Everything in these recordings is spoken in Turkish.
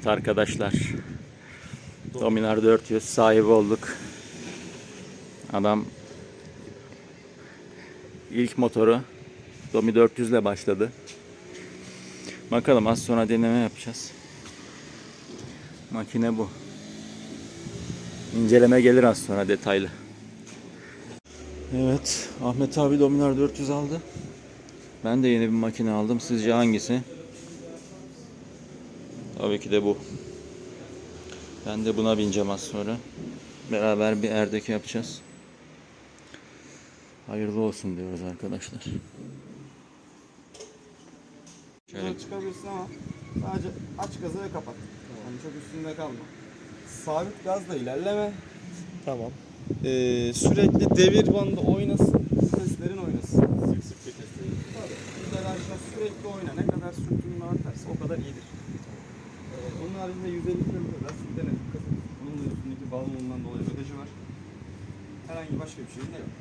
Evet arkadaşlar. Dominar 400 sahibi olduk. Adam ilk motoru Domi 400 ile başladı. Bakalım az sonra deneme yapacağız. Makine bu. İnceleme gelir az sonra detaylı. Evet, Ahmet abi Dominar 400 aldı. Ben de yeni bir makine aldım. Sizce hangisi? Tabii ki de bu. Ben de buna bineceğim az sonra. Beraber bir erdeki yapacağız. Hayırlı olsun diyoruz arkadaşlar. Şöyle Şöyle çıkabilirsin ama sadece aç gazı ve kapat. Yani çok üstünde kalma. Sabit gazla ilerleme. Tamam. Ee, sürekli devir bandı oynasın, seslerin oynasın. Sık sık vitesleri. Tabii. Virajda sürekli oyna. Ne kadar sürtünme artarsa o kadar iyidir. Ee, onun haricinde 150 km lastikten dikkat et. Bunun da üstündeki balonundan dolayı bagajı var. Herhangi başka bir şey de yok.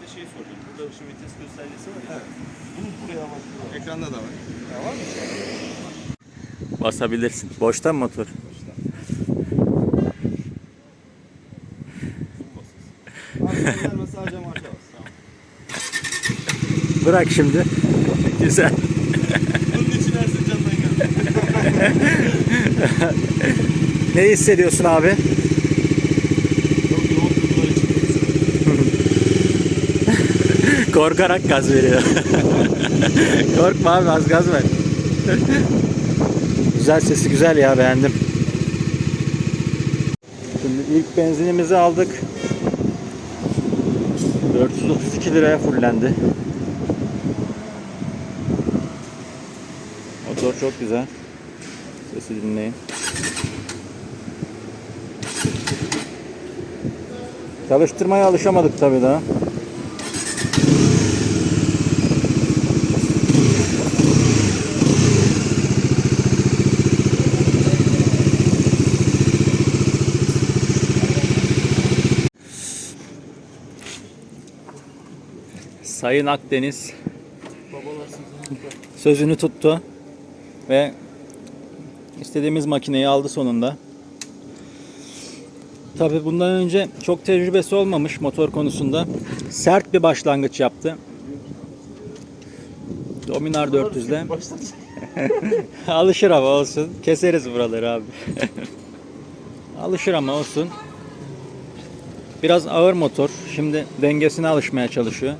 Bir şey soracağım. Burada şu vites göstergesi var ya. Evet. Bunu buraya bakıyorum. Ekranda da var. Ya var mı? basabilirsin. Boşta mı motor? Abi gönderme sadece marşa bas. Bırak şimdi. Güzel. Bunun için Erzincan'dan geldim. Ne hissediyorsun abi? Çok yoğun. Korkarak gaz veriyor. Korkma abi az gaz ver. güzel sesi güzel ya beğendim. Şimdi ilk benzinimizi aldık. 432 liraya fullendi. Motor çok güzel. Sesi dinleyin. Çalıştırmaya alışamadık tabii daha. Sayın Akdeniz sözünü tuttu ve istediğimiz makineyi aldı sonunda. Tabi bundan önce çok tecrübesi olmamış motor konusunda. Sert bir başlangıç yaptı. Dominar 400'de. Alışır ama olsun. Keseriz buraları abi. Alışır ama olsun. Biraz ağır motor. Şimdi dengesine alışmaya çalışıyor.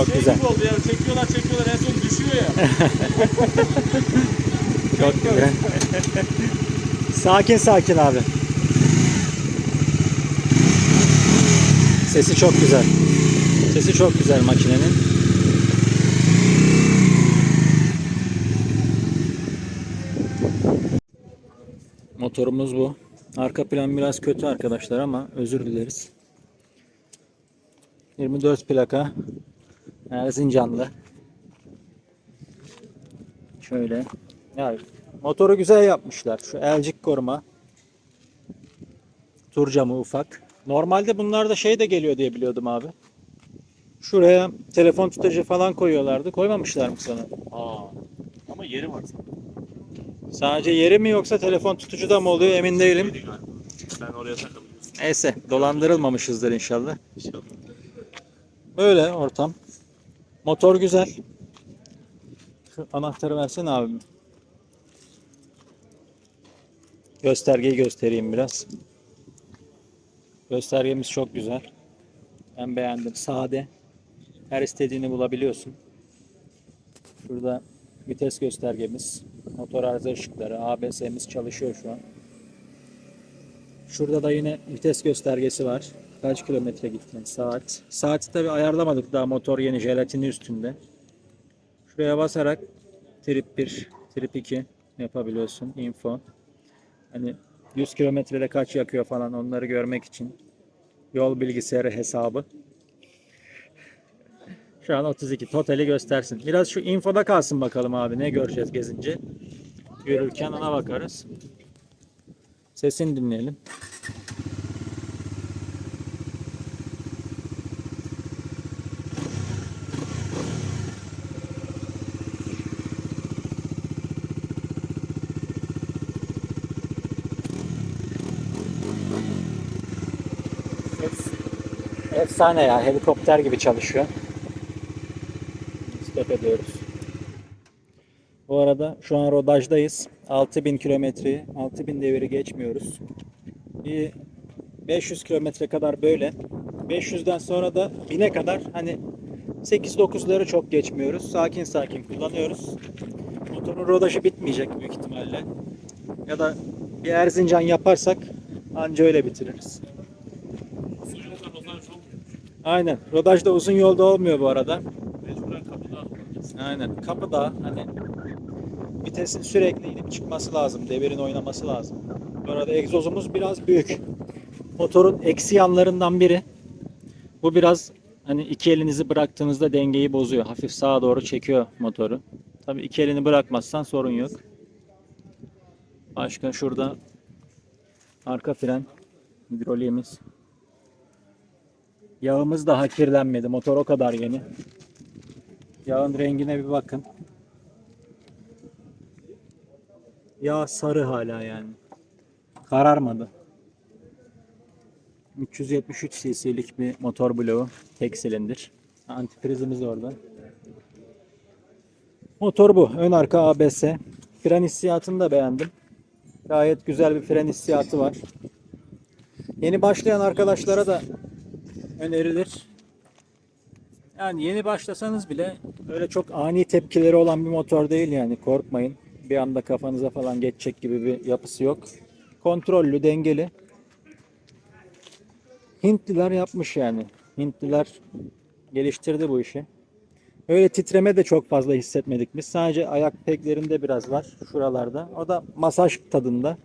Çok Şey güzel. oldu ya. Çekiyorlar çekiyorlar en son düşüyor ya. Çok güzel. sakin sakin abi. Sesi çok güzel. Sesi çok güzel makinenin. Motorumuz bu. Arka plan biraz kötü arkadaşlar ama özür dileriz. 24 plaka Erzincanlı. Şöyle. Yani motoru güzel yapmışlar. Şu elcik koruma. Tur camı ufak. Normalde bunlarda şey de geliyor diye biliyordum abi. Şuraya telefon tutucu falan koyuyorlardı. Koymamışlar mı sana? Aa. Ama yeri var sanırım. Sadece yeri mi yoksa telefon tutucu da mı oluyor emin değilim. Ben oraya takıldım. Neyse dolandırılmamışızdır inşallah. İnşallah. Böyle ortam. Motor güzel. Şu anahtarı versene abim. Göstergeyi göstereyim biraz. Göstergemiz çok güzel. Ben beğendim. Sade. Her istediğini bulabiliyorsun. Şurada vites göstergemiz. Motor arıza ışıkları. ABS'miz çalışıyor şu an. Şurada da yine vites göstergesi var. Kaç kilometre gittin? Saat. Saati tabi ayarlamadık daha motor yeni jelatini üstünde. Şuraya basarak trip 1, trip 2 yapabiliyorsun. Info. Hani 100 kilometrede kaç yakıyor falan onları görmek için. Yol bilgisayarı hesabı. Şu an 32. Totali göstersin. Biraz şu infoda kalsın bakalım abi. Ne göreceğiz gezince. Yürürken ona bakarız. Sesini dinleyelim. Efsane ya. Helikopter gibi çalışıyor. Stop ediyoruz. Bu arada şu an rodajdayız. 6000 kilometreyi, 6000 deviri geçmiyoruz. Bir 500 kilometre kadar böyle. 500'den sonra da 1000'e kadar hani 8-9'ları çok geçmiyoruz. Sakin sakin kullanıyoruz. Motorun rodajı bitmeyecek büyük ihtimalle. Ya da bir Erzincan yaparsak anca öyle bitiririz. Uzun yoldan o zaman çok Aynen. Rodajda uzun yolda olmuyor bu arada. mecburen kapıda. Aynen. Kapıda hani vitesin sürekli inip çıkması lazım. Devirin oynaması lazım. Bu arada egzozumuz biraz büyük. Motorun eksi yanlarından biri. Bu biraz hani iki elinizi bıraktığınızda dengeyi bozuyor. Hafif sağa doğru çekiyor motoru. Tabii iki elini bırakmazsan sorun yok. Başka şurada arka fren hidroliğimiz. Yağımız daha kirlenmedi. Motor o kadar yeni. Yağın rengine bir bakın. Yağ sarı hala yani. Kararmadı. 373 cc'lik bir motor bloğu. Tek silindir. Antifrizimiz orada. Motor bu. Ön arka ABS. Fren hissiyatını da beğendim. Gayet güzel bir fren hissiyatı var. Yeni başlayan arkadaşlara da önerilir. Yani yeni başlasanız bile öyle çok ani tepkileri olan bir motor değil yani korkmayın. Bir anda kafanıza falan geçecek gibi bir yapısı yok. Kontrollü, dengeli. Hintliler yapmış yani. Hintliler geliştirdi bu işi. Öyle titreme de çok fazla hissetmedik biz. Sadece ayak peklerinde biraz var şuralarda. O da masaj tadında.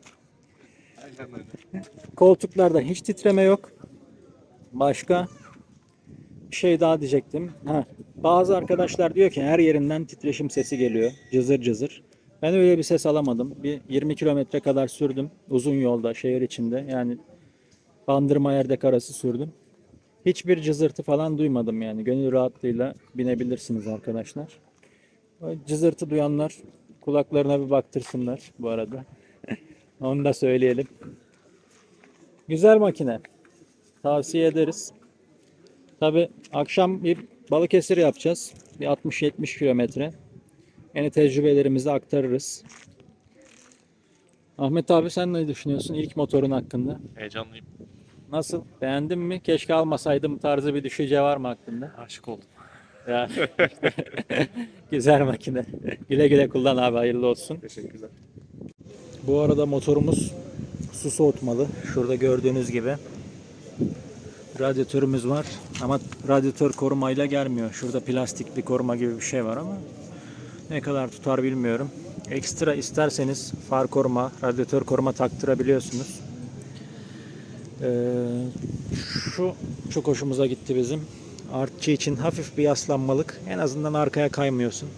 Koltuklarda hiç titreme yok. Başka bir şey daha diyecektim. Ha, bazı arkadaşlar diyor ki her yerinden titreşim sesi geliyor. Cızır cızır. Ben öyle bir ses alamadım. Bir 20 kilometre kadar sürdüm. Uzun yolda, şehir içinde. Yani Bandırma Erdek arası sürdüm. Hiçbir cızırtı falan duymadım yani. Gönül rahatlığıyla binebilirsiniz arkadaşlar. Cızırtı duyanlar kulaklarına bir baktırsınlar bu arada. Onu da söyleyelim. Güzel makine. Tavsiye ederiz. Tabi akşam bir Balıkesir yapacağız. Bir 60-70 kilometre. Yine tecrübelerimizi aktarırız. Ahmet abi sen ne düşünüyorsun ilk motorun hakkında? Heyecanlıyım. Nasıl? Beğendin mi? Keşke almasaydım tarzı bir düşünce var mı aklında? Aşık oldum. Ya. Güzel makine. Güle güle kullan abi hayırlı olsun. Teşekkürler. Bu arada motorumuz su soğutmalı. Şurada gördüğünüz gibi. Radyatörümüz var ama radyatör korumayla gelmiyor. Şurada plastik bir koruma gibi bir şey var ama ne kadar tutar bilmiyorum. Ekstra isterseniz far koruma, radyatör koruma taktırabiliyorsunuz. Ee, şu çok hoşumuza gitti bizim. Artçı için hafif bir yaslanmalık. En azından arkaya kaymıyorsun.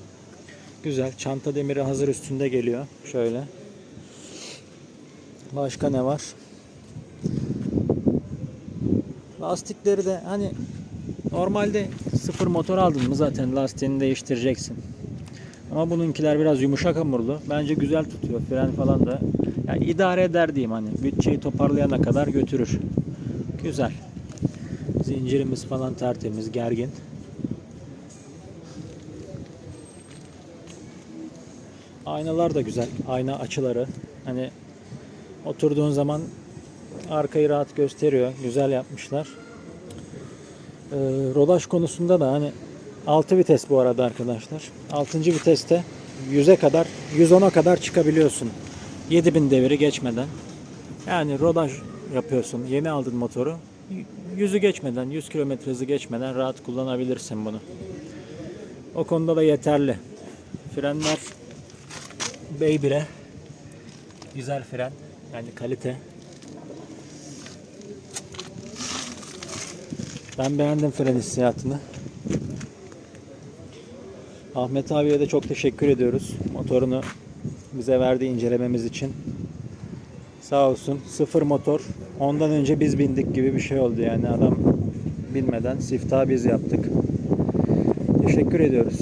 Güzel. Çanta demiri hazır üstünde geliyor. Şöyle. Başka ne var? Lastikleri de hani normalde sıfır motor aldın mı zaten lastiğini değiştireceksin. Ama bununkiler biraz yumuşak hamurlu. Bence güzel tutuyor. Fren falan da yani idare eder diyeyim hani. Bütçeyi toparlayana kadar götürür. Güzel. Zincirimiz falan tertemiz, gergin. Aynalar da güzel. Ayna açıları. Hani oturduğun zaman arkayı rahat gösteriyor. Güzel yapmışlar. Ee, rodaj konusunda da hani 6 vites bu arada arkadaşlar. 6. viteste 100'e kadar 110'a kadar çıkabiliyorsun. 7000 deviri geçmeden. Yani rodaj yapıyorsun. Yeni aldın motoru. Yüzü geçmeden, 100 km hızı geçmeden rahat kullanabilirsin bunu. O konuda da yeterli. Frenler Beybire. Güzel fren. Yani kalite. Ben beğendim fren hissiyatını. Ahmet abiye de çok teşekkür ediyoruz. Motorunu bize verdi incelememiz için. Sağ olsun sıfır motor. Ondan önce biz bindik gibi bir şey oldu yani adam bilmeden siftahı biz yaptık. Teşekkür ediyoruz.